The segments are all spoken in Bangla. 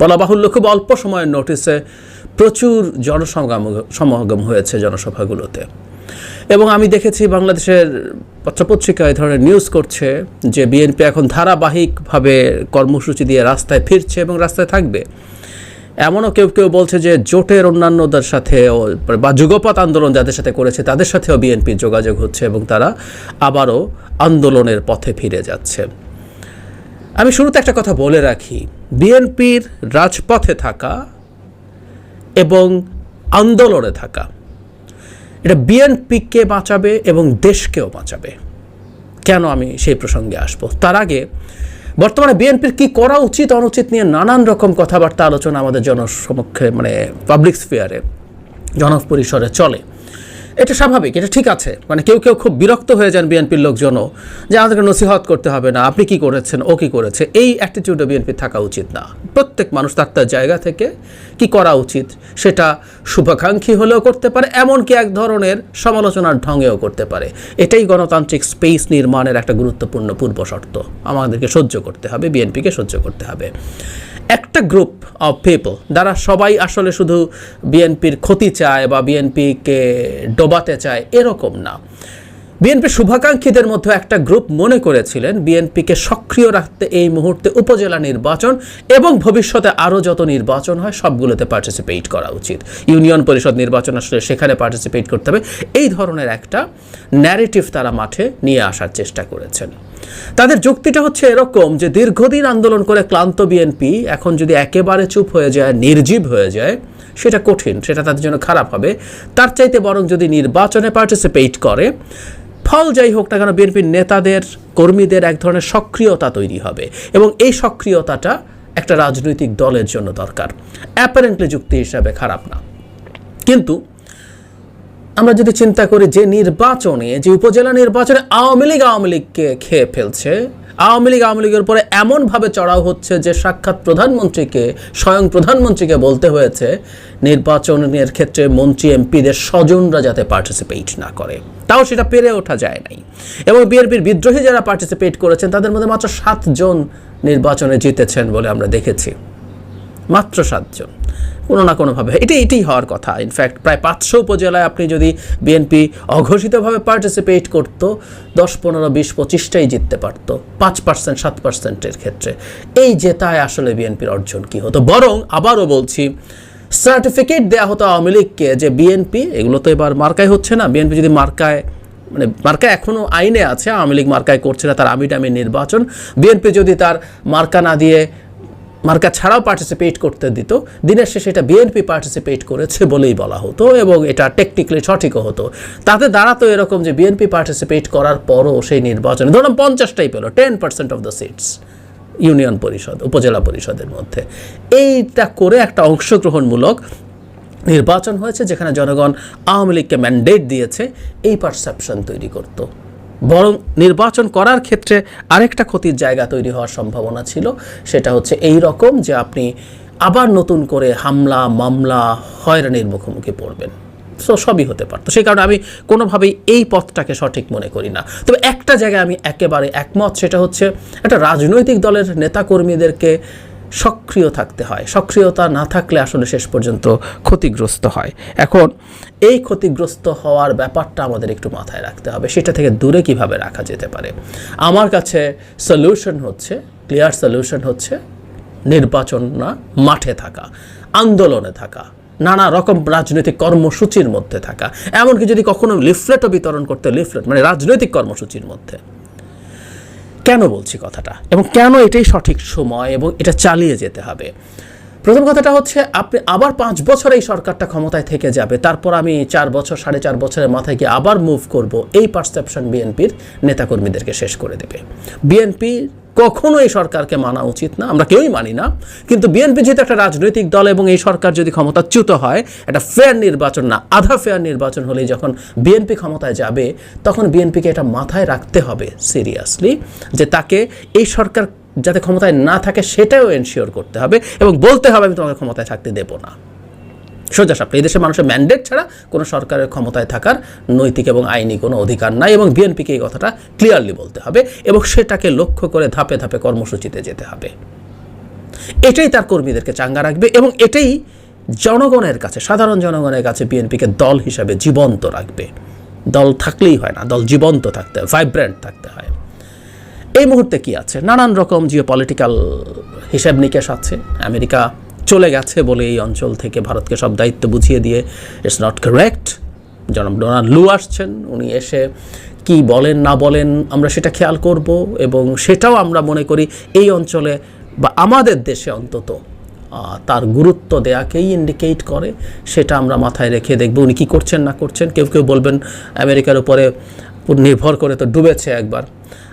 বলা বাহুল্য খুব অল্প সময়ের নোটিসে প্রচুর জনসমাগম, সমাগম হয়েছে জনসভাগুলোতে। এবং আমি দেখেছি বাংলাদেশের পত্রপত্রিকা এই ধরনের নিউজ করছে যে বিএনপি এখন ধারাবাহিকভাবে কর্মসূচি দিয়ে রাস্তায় ফিরছে এবং রাস্তায় থাকবে। এমনও কেউ কেউ বলছে যে জোটের অন্যান্যদের সাথে বা যুগপৎ আন্দোলন যাদের সাথে করেছে তাদের সাথেও বিএনপির যোগাযোগ হচ্ছে এবং তারা আবারও আন্দোলনের পথে ফিরে যাচ্ছে। আমি শুরুতে একটা কথা বলে রাখি। বিএনপির রাজপথে থাকা এবং আন্দোলনে থাকা। এটা বিএনপিকে বাঁচাবে এবং দেশকেও বাঁচাবে। কেন আমি সেই প্রসঙ্গে আসব? তার আগে, বর্তমানে বিএনপির কি করা উচিত, অনুচিত নিয়ে নানান রকম কথাবার্তা আলোচনা আমাদের জনসমক্ষে মানে পাবলিক স্ফিয়ারে জনপরিসরে চলে। এটা স্বাভাবিক, এটা ঠিক আছে। মানে কেউ কেউ খুব বিরক্ত হয়ে যান বিএনপির লোকজনও যে আমাদেরকে নসিহত করতে হবে না, আপনি কি করেছেন, ও কি করেছে, এই অ্যাটিটিউডে বিএনপির থাকা উচিত না। প্রত্যেক মানুষ তার তার জায়গা থেকে কি করা উচিত, সেটা শুভাকাঙ্ক্ষী হলেও করতে পারে, এমনকি এক ধরনের সমালোচনার ঢঙ্গেও করতে পারে। এটাই গণতান্ত্রিক স্পেস নির্মাণের একটা গুরুত্বপূর্ণ পূর্ব শর্ত আমাদেরকে সহ্য করতে হবে, বিএনপিকে সহ্য করতে হবে। একটা গ্রুপ অফ পিপল যারা সবাই আসলে শুধু বিএনপির ক্ষতি চায় বা বিএনপিকে ডোবাতে চায়, এরকম না। বিএনপির শুভাকাঙ্ক্ষীদের মধ্যে একটা গ্রুপ মনে করেছিলেন বিএনপিকে সক্রিয় রাখতে এই মুহূর্তে উপজেলা নির্বাচন এবং ভবিষ্যতে আরও যত নির্বাচন হয়, সবগুলোতে পার্টিসিপেট করা উচিত। ইউনিয়ন পরিষদ নির্বাচন আসলে সেখানে পার্টিসিপেট করতে হবে। এই ধরনের একটা ন্যারেটিভ তারা মাঠে নিয়ে আসার চেষ্টা করেছেন। তাদের যুক্তিটা হচ্ছে এরকম যে দীর্ঘদিন আন্দোলন করে ক্লান্ত বিএনপি এখন যদি একেবারে চুপ হয়ে যায়, নির্জীব হয়ে যায়, সেটা কঠিন, সেটা তাদের জন্য খারাপ হবে। তার চাইতে বরং যদি নির্বাচনে পার্টিসিপেট করে, ফল যাই হোক না কেন বিএনপির নেতাদের, কর্মীদের এক ধরনের সক্রিয়তা তৈরি হবে এবং এই সক্রিয়তাটা একটা রাজনৈতিক দলের জন্য দরকার। অ্যাপারেন্টলি যুক্তি হিসাবে খারাপ না। কিন্তু আমরা যদি চিন্তা করি যে নির্বাচনে, যে উপজেলা নির্বাচনে আওয়ামী লীগ আওয়ামী লীগকে খেয়ে ফেলছে, আওয়ামী লীগ আওয়ামী লীগের উপরে এমনভাবে চড়াও হচ্ছে যে সাক্ষাৎ প্রধানমন্ত্রীকে, স্বয়ং প্রধানমন্ত্রীকে বলতে হয়েছে, নির্বাচনের ক্ষেত্রে মন্ত্রী, এমপিদের স্বজনরা যাতে পার্টিসিপেট না করে। তাও সেটা পেরে ওঠা যায় নাই। এবং বিএনপির বিদ্রোহী যারা পার্টিসিপেট করেছেন, তাদের মধ্যে মাত্র সাতজন নির্বাচনে জিতেছেন বলে আমরা দেখেছি। মাত্র সাতজন। কোনো না কোনোভাবে। এটি, এটাই হওয়ার কথা। ইনফ্যাক্ট প্রায় পাঁচশো উপজেলায় আপনি যদি বিএনপি অঘোষিতভাবে পার্টিসিপেট করতো, দশ, পনেরো, বিশ, পঁচিশটাই জিততে পারতো। পাঁচ পার্সেন্ট সাত পার্সেন্টের ক্ষেত্রে। এই জেতায় আসলে বিএনপির অর্জন কী হতো? বরং আবারও বলছি সার্টিফিকেট দেওয়া হতো আওয়ামী লীগকে যে বিএনপি এগুলো তো এবার মার্কায় হচ্ছে না। বিএনপি যদি মার্কায় মানে মার্কা এখনও আইনে আছে, আওয়ামী লীগ মার্কায় করছে না, তার আমিট টামি নির্বাচন বিএনপি যদি তার মার্কা না দিয়ে মার্কা ছাড়াও পার্টিসিপেট করতে দিত। দিনের শেষে এটা বিএনপি পার্টিসিপেট করেছে বলেই বলা হতো এবং এটা টেকনিক্যালি সঠিকও হতো। তাতে দাঁড়াতো এরকম যে বিএনপি পার্টিসিপেট করার পরও সেই নির্বাচনে, ধরুন পঞ্চাশটাই পেল ten percent of the seats union Parishad, উপজেলা পরিষদের মধ্যে। এইটা করে একটা অংশগ্রহণমূলক নির্বাচন হয়েছে, যেখানে জনগণ আওয়ামী লীগকে ম্যান্ডেট দিয়েছে, এই পারসেপশন তৈরি করতো। বরং নির্বাচন করার ক্ষেত্রে আরেকটা ক্ষতির জায়গা তৈরি হওয়ার সম্ভাবনা ছিল। সেটা হচ্ছে এই রকম যে আপনি আবার নতুন করে হামলা, মামলা, হয়রানির মুখোমুখি পড়বেন। সো সবই হতে পারতো। সেই কারণে আমি কোনোভাবেই এই পথটাকে সঠিক মনে করি না। তবে একটা জায়গায় আমি একেবারে একমত, সেটা হচ্ছে একটা রাজনৈতিক দলের নেতাকর্মীদেরকে সক্রিয় থাকতে হয়। সক্রিয়তা না থাকলে আসলে শেষ পর্যন্ত ক্ষতিগ্রস্ত হয়। এখন এই ক্ষতিগ্রস্ত হওয়ার ব্যাপারটা আমাদের একটু মাথায় রাখতে হবে। সেটা থেকে দূরে কীভাবে রাখা যেতে পারে? আমার কাছে সলিউশন হচ্ছে ক্লিয়ার সলিউশন হচ্ছে নির্বাচন না, মাঠে থাকা, আন্দোলনে থাকা, নানা রকম রাজনৈতিক কর্মসূচির মধ্যে থাকা। এমনকি যদি কখনো লিফলেটও বিতরণ করতে লিফলেট মানে রাজনৈতিক কর্মসূচির মধ্যে। কেন বলছি কথাটা? এবং কেন এটাই সঠিক সময় এবং এটা চালিয়ে যেতে হবে? প্রথম কথাটা হচ্ছে, আপনি আবার পাঁচ বছর এই সরকারটা ক্ষমতায় থেকে যাবে, তারপর আমি চার বছর, সাড়ে চার বছরের মাথায় গিয়ে আবার মুভ করব, এই পারসেপশন বিএনপির নেতাকর্মীদেরকে শেষ করে দেবে। বিএনপি কখনো এই সরকারকে মানা উচিত না, আমরা কেউই মানি না। কিন্তু বিএনপি যেহেতু একটা রাজনৈতিক দল এবং এই সরকার যদি ক্ষমতাচ্যুত হয়, একটা ফেয়ার নির্বাচন না, আধা ফেয়ার নির্বাচন হলেই যখন বিএনপি ক্ষমতায় যাবে, তখন বিএনপিকে এটা মাথায় রাখতে হবে সিরিয়াসলি যে তাকে এই সরকার যাতে ক্ষমতায় না থাকে, সেটাও এনশিওর করতে হবে এবং বলতে হবে, আমি তোমাকে ক্ষমতায় থাকতে দেবো না। সোজা এই দেশের মানুষের ম্যান্ডেট ছাড়া কোনো সরকারের ক্ষমতায় থাকার নৈতিক এবং আইনি কোনো অধিকার নাই এবং বিএনপিকে এই কথাটা ক্লিয়ারলি বলতে হবে এবং সেটাকে লক্ষ্য করে ধাপে ধাপে কর্মসূচিতে যেতে হবে। এটাই তার কর্মীদেরকে চাঙ্গা রাখবে এবং এটাই জনগণের কাছে, সাধারণ জনগণের কাছে বিএনপিকে দল হিসাবে জীবন্ত রাখবে। দল থাকলেই হয় না, দল জীবন্ত থাকতে হয় ভাইব্রেন্ট থাকতে হয়। এই মুহূর্তে কি আছে? নানান রকম জিও পলিটিক্যাল হিসাব নিকেশ আছে। আমেরিকা চলে গেছে বলে এই অঞ্চল থেকে ভারতকে সব দায়িত্ব বুঝিয়ে দিয়ে ইটস নট কারেক্ট জনাব ডোনাল্ড লু আসছেন, উনি এসে কি বলেন, না বলেন, আমরা সেটা খেয়াল করব এবং সেটাও আমরা মনে করি এই অঞ্চলে বা আমাদের দেশে অন্তত তার গুরুত্ব দেয়াকেই ইন্ডিকেট করে, সেটা আমরা মাথায় রেখে দেখব উনি কী করছেন, না করছেন। কেউ কেউ বলবেন, আমেরিকার উপরে নির্ভর করে তো ডুবেছে একবার।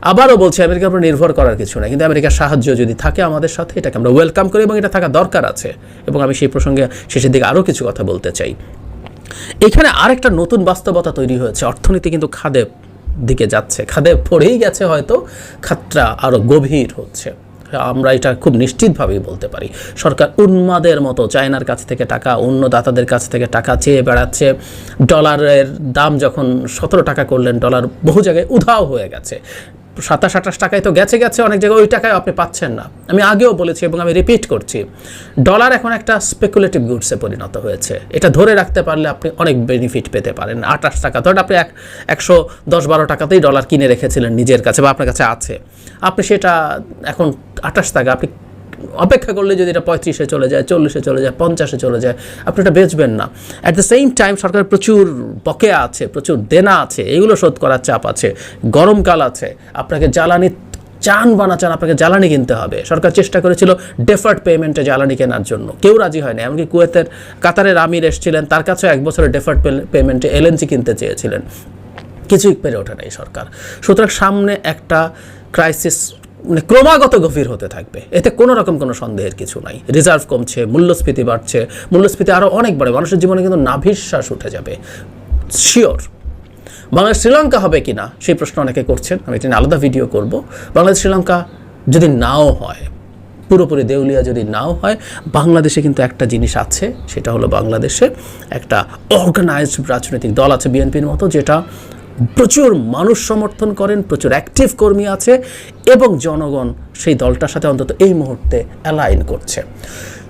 আবারও বলছি, আমেরিকার উপর নির্ভর করার কিছু না কিন্তু আমেরিকার সাহায্য যদি থাকে আমাদের সাথে, এটাকে আমরা ওয়েলকাম করি এবং এটা থাকা দরকার আছে। এবং আমি সেই প্রসঙ্গে শেষের দিকে আরও কিছু কথা বলতে চাই। এখানে আরেকটা নতুন বাস্তবতা তৈরি হয়েছে। অর্থনীতি কিন্তু খাদে দিকে যাচ্ছে। খাদে পড়েই গেছে হয়তো, খাতটা আরও গভীর হচ্ছে। আমরা এটা খুব নিশ্চিতভাবেই বলতে পারি। সরকার উন্মাদের মতো চায়নার কাছ থেকে টাকা অন্য দাতাদের কাছ থেকে টাকা চেয়ে বেড়াচ্ছে। ডলারের দাম যখন সতেরো টাকা করলেন, ডলার বহু জায়গায় উধাও হয়ে গেছে। সাতাশ, আঠাশ টাকায় তো গেছে গেছে, অনেক জায়গায় ওই টাকায় আপনি পাচ্ছেন না। আমি আগেও বলেছি এবং আমি রিপিট করছি ডলার এখন একটা স্পেকুলেটিভ গুডসে পরিণত হয়েছে। এটা ধরে রাখতে পারলে আপনি অনেক বেনিফিট পেতে পারেন। আঠাশ টাকা, ধরেন আপনি এক, একশো দশ, বারো টাকাতেই ডলার কিনে রেখেছিলেন নিজের কাছে বা আপনার কাছে আছে। আপনি সেটা এখন আঠাশ টাকা, আপনি অপেক্ষা করলে যদি এটা পঁয়ত্রিশে চলে যায়, চল্লিশে চলে যায়, পঞ্চাশে চলে যায়, আপনি এটা বেচবেন না। অ্যাট দ্য সেম টাইম সরকারের প্রচুর বকেয়া আছে, প্রচুর দেনা আছে, এগুলো শোধ করার চাপ আছে, গরমকাল আছে, আপনাকে জ্বালানি চান বানা চান, আপনাকে জ্বালানি কিনতে হবে। সরকার চেষ্টা করেছিল ডেফার্ড পেমেন্টে জ্বালানি কেনার জন্য। কেউ রাজি হয়নি, এমনকি কুয়েতের, কাতারের আমির এসেছিলেন, তার কাছেও এক বছরের ডেফার্ড পেমেন্টে এলএনজি কিনতে চেয়েছিলেন। কিছুই পেরে ওঠে না এই সরকার। সুতরাং সামনে একটা ক্রাইসিস মানে ক্রমাগত গভীর হতে থাকবে। এতে কোনো রকম কোনো সন্দেহের কিছু নাই। রিজার্ভ কমছে, মূল্যস্ফীতি বাড়ছে, মূল্যস্ফীতি আরও অনেক বাড়ে মানুষের জীবনে কিন্তু নাভিশ্বাস উঠে যাবে। শিওর বাংলাদেশ শ্রীলঙ্কা হবে কি না সেই প্রশ্ন অনেকে করছেন। আমি এটা আলাদা ভিডিও করব। বাংলাদেশ শ্রীলঙ্কা যদি নাও হয়, পুরোপুরি দেউলিয়া যদি নাও হয়, বাংলাদেশে কিন্তু একটা জিনিস আছে, সেটা হলো বাংলাদেশে একটা অর্গানাইজড রাজনৈতিক দল আছে বিএনপির মতো, যেটা প্রচুর মানুষ সমর্থন করেন, প্রচুর অ্যাক্টিভ কর্মী আছে এবং জনগণ সেই দলটার সাথে অন্তত এই মুহূর্তে অ্যালাইন করছে।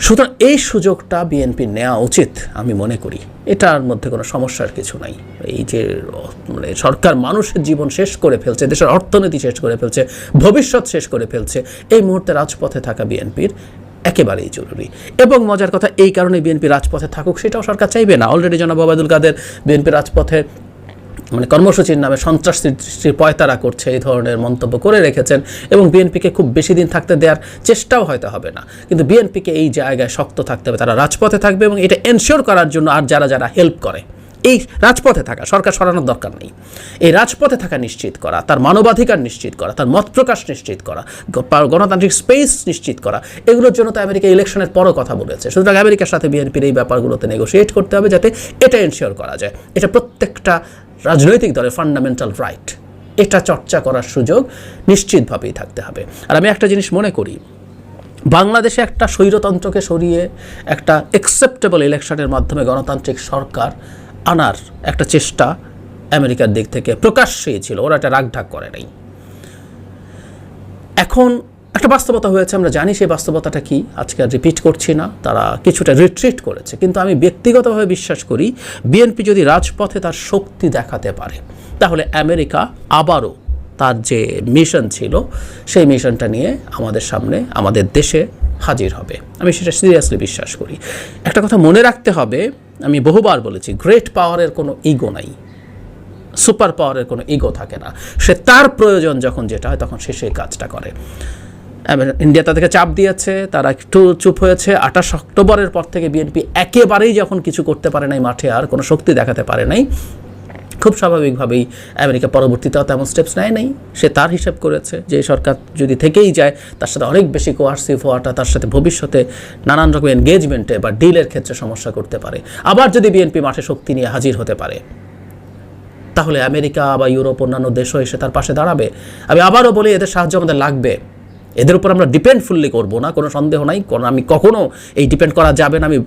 সুতরাং এই সুযোগটা বিএনপি নেওয়া উচিত, আমি মনে করি। এটার মধ্যে কোনো সমস্যার কিছু নাই। এই যে মানে সরকার মানুষের জীবন শেষ করে ফেলছে, দেশের অর্থনীতি শেষ করে ফেলছে, ভবিষ্যৎ শেষ করে ফেলছে, এই মুহূর্তে রাজপথে থাকা বিএনপির একেবারেই জরুরি। এবং মজার কথা, এই কারণে বিএনপি রাজপথে থাকুক, সেটাও সরকার চাইবে না। অলরেডি জনাব ওবায়দুল কাদের বিএনপি রাজপথে মানে কর্মসূচির নামে সন্ত্রাস সৃষ্টির পয়তারা করছে এই ধরনের মন্তব্য করে রেখেছেন এবং বিএনপিকে খুব বেশি দিন থাকতে দেওয়ার চেষ্টাও হয়তো হবে না। কিন্তু বিএনপিকে এই জায়গায় শক্ত থাকতে হবে, তারা রাজপথে থাকবে এবং এটা এনশিওর করার জন্য আর যারা যারা হেল্প করে, এই রাজপথে থাকা, সরকার সরানোর দরকার নেই। এই রাজপথে থাকা নিশ্চিত করা, তার মানবাধিকার নিশ্চিত করা, তার মত প্রকাশ নিশ্চিত করা গণতান্ত্রিক স্পেস নিশ্চিত করা, এগুলোর জন্য তো আমেরিকা ইলেকশনের পরও কথা বলেছে। সুতরাং আমেরিকার সাথে বিএনপির এই ব্যাপারগুলোতে নেগোসিয়েট করতে হবে যাতে এটা এনশিওর করা যায়। এটা প্রত্যেকটা রাজনৈতিক দলের ফান্ডামেন্টাল রাইট এটা চর্চা করার সুযোগ নিশ্চিতভাবেই থাকতে হবে। আর আমি একটা জিনিস মনে করি, বাংলাদেশে একটা স্বৈরতন্ত্রকে সরিয়ে একটা অ্যাকসেপ্টেবল ইলেকশনের মাধ্যমে গণতান্ত্রিক সরকার আনার একটা চেষ্টা আমেরিকার দিক থেকে প্রকাশ্যেই ছিল। ওরা একটা রাগঢাক করে নাই। এখন একটা বাস্তবতা হয়েছে, আমরা জানি সেই বাস্তবতাটা কি। আজকে আর রিপিট করছি না, তারা কিছুটা রিট্রিট করেছে। কিন্তু আমি ব্যক্তিগতভাবে বিশ্বাস করি বিএনপি যদি রাজপথে তার শক্তি দেখাতে পারে, তাহলে আমেরিকা আবারও তার যে মিশন ছিল, সেই মিশনটা নিয়ে আমাদের সামনে, আমাদের দেশে হাজির হবে। আমি সেটা সিরিয়াসলি বিশ্বাস করি। একটা কথা মনে রাখতে হবে, আমি বহুবার বলেছি গ্রেট পাওয়ারের কোনো ইগো নাই। সুপার পাওয়ারের কোনো ইগো থাকে না। সে তার প্রয়োজন যখন যেটা হয়, তখন সে সেই কাজটা করে। ইন্ডিয়া তাদেরকে চাপ দিয়েছে, তারা একটু চুপ হয়েছে। আঠাশ অক্টোবরের পর থেকে বিএনপি একেবারেই যখন কিছু করতে পারে নাই মাঠে, আর কোনো শক্তি দেখাতে পারে নাই। খুব স্বাভাবিকভাবেই আমেরিকা পরবর্তীতেও তেমন স্টেপস নেয় নাই। সে তার হিসাব করেছে যে সরকার যদি থেকেই যায়, তার সাথে অনেক বেশি কোয়ার্সিভ হওয়াটা, তার সাথে ভবিষ্যতে নানান রকম এনগেজমেন্টে বা ডিলের ক্ষেত্রে সমস্যা করতে পারে। আবার যদি বিএনপি মাঠে শক্তি নিয়ে হাজির হতে পারে, তাহলে আমেরিকা বা ইউরোপ অন্যান্য দেশও এসে তার পাশে দাঁড়াবে। আমি আবারও বলি, এদের সাহায্য আমাদের লাগবে। এদের উপর আমরা ডিপেন্ড ফুললি করব না, কোনো সন্দেহ নাই। কারণ আমি কখনও এই ডিপেন্ড করা যাবে না, আমি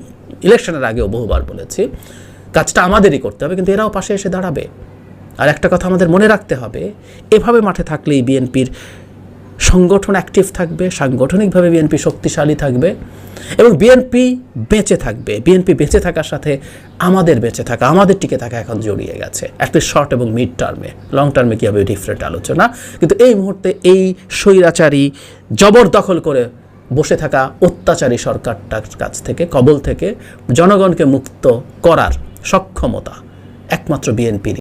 ইলেকশনের আগেও বহুবার বলেছি। কাজটা আমাদেরই করতে হবে, কিন্তু এরাও পাশে এসে দাঁড়াবে। আর একটা কথা আমাদের মনে রাখতে হবে, এভাবে মাঠে থাকলেই বিএনপির সংগঠন অ্যাক্টিভ থাকবে, সাংগঠনিকভাবে বিএনপি শক্তিশালী থাকবে এবং বিএনপি বেঁচে থাকবে। বিএনপি বেঁচে থাকার সাথে আমাদের বেঁচে থাকা, আমাদের টিকে থাকা এখন জড়িয়ে গেছে একটা শর্ট এবং মিড টার্মে লং টার্মে কী হবে ডিফারেন্ট আলোচনা। কিন্তু এই মুহূর্তে এই স্বৈরাচারী জবরদখল করে বসে থাকা অত্যাচারী সরকারটার কাছ থেকে, কবল থেকে জনগণকে মুক্ত করার সক্ষমতা একমাত্র বিএনপির